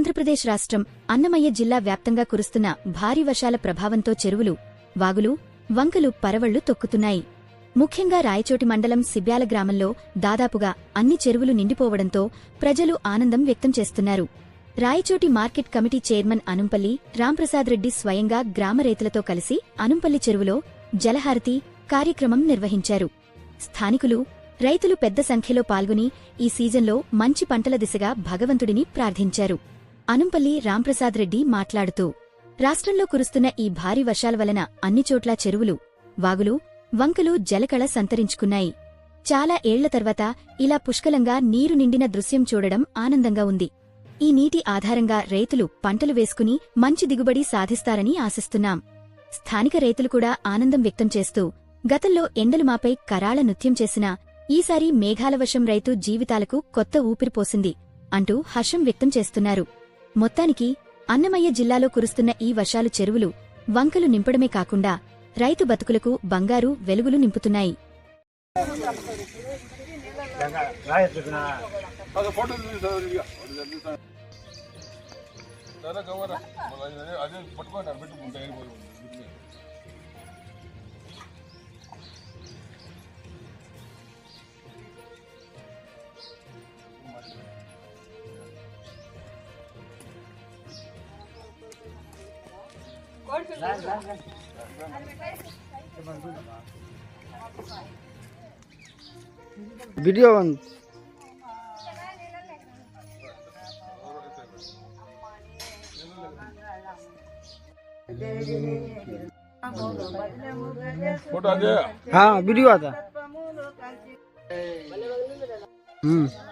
ఆంధ్రప్రదేశ్ రాష్ట్రం అన్నమయ్య జిల్లా వ్యాప్తంగా కురుస్తున్న భారీ వర్షాల ప్రభావంతో చెరువులు వాగులు వంకలు పరవళ్ళు తొక్కుతున్నాయి. ముఖ్యంగా రాయచోటి మండలం సిబ్యాల గ్రామంలో దాదాపుగా అన్ని చెరువులు నిండిపోవడంతో ప్రజలు ఆనందం వ్యక్తం చేస్తున్నారు. Rayachoti market committee chairman Anumpalli Ramprasad Reddy స్వయంగా గ్రామ రైతులతో కలిసి అనుంపల్లి చెరువులో జలహారతి కార్యక్రమం నిర్వహించారు. స్థానికులు రైతులు పెద్ద సంఖ్యలో పాల్గొని ఈ సీజన్లో మంచి పంటల దిశగా భగవంతుడిని ప్రార్థించారు. అనంపల్లి రాంప్రసాద్ రెడ్డి మాట్లాడుతూ రాష్ట్రంలో కురుస్తున్న ఈ భారీ వర్షాల వలన అన్ని చోట్ల చెరువులు వాగులు వంకలు జలకళ సంతరించుకున్నాయి. చాలా ఏళ్ళ తర్వాత ఇలా పుష్కలంగా నీరు నిండిన దృశ్యం చూడడం ఆనందంగా ఉంది. ఈ నీటి ఆధారంగా రైతులు పంటలు వేసుకుని మంచి దిగుబడి సాధిస్తారని ఆశిస్తున్నాం. స్థానిక రైతులు కూడా ఆనందం వ్యక్తం చేస్తూ గతంలో ఎండలు మాపై కరాళ నృత్యం చేసినా ఈసారి మేఘాల వర్షం రైతు జీవితాలకు కొత్త ఊపిరిపోసింది అంటూ హర్షం వ్యక్తం చేస్తున్నారు. మొత్తానికి అన్నమయ్య జిల్లాలో కురుస్తున్న ఈ వర్షాలు చెరువులు వంకలు నింపడమే కాకుండా రైతు బతుకులకు బంగారు వెలుగులు నింపుతున్నాయి. Video bang. Foto aja. Ha, video aja. Hmm.